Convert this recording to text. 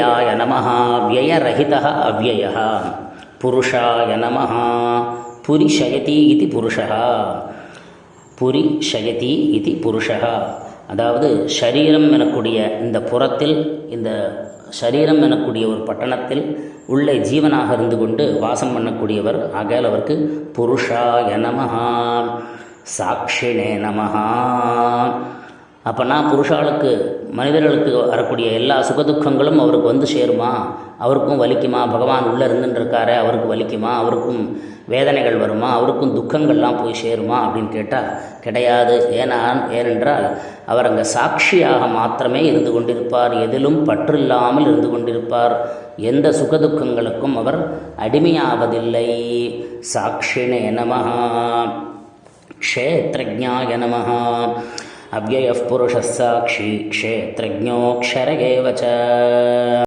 அவ்வயாய நம வியயரஹித அவ்வய புருஷாய நம புரிஷயதி இது புருஷः புரி ஷயதி இது புருஷः அதாவது ஷரீரம் எனக்கூடிய இந்த புறத்தில் இந்த சரீரம் எனக்கூடிய ஒரு பட்டணத்தில் உள்ளே ஜீவனாக இருந்து கொண்டு வாசம் பண்ணக்கூடியவர் ஆகையால் அவருக்கு புருஷாய நமஹா சாட்சிணே நமஹா. அப்போனா புருஷாளுக்கு மனிதர்களுக்கு வரக்கூடிய எல்லா சுகதுக்கங்களும் அவருக்கு வந்து சேருமா? அவருக்கும் வலிக்குமா? பகவான் உள்ளே இருந்துருக்காரு அவருக்கு வலிக்குமா? அவருக்கும் வேதனைகள் வருமா? அவருக்கும் துக்கங்கள்லாம் போய் சேருமா? அப்படின்னு கேட்டால் கிடையாது. ஏனா ஏனென்றால் அவர் அங்கே சாட்சியாக மாத்திரமே இருந்து கொண்டிருப்பார். எதிலும் பற்று இல்லாமல் இருந்து கொண்டிருப்பார். எந்த சுகதுக்கங்களுக்கும் அவர் அடிமையாவதில்லை. சாட்சிணே நமஹா. க்ஷேத்ரஜாய நமஹா. अव्ययः पुरुषः साक्षी क्षेत्रज्ञोऽक्षर एव च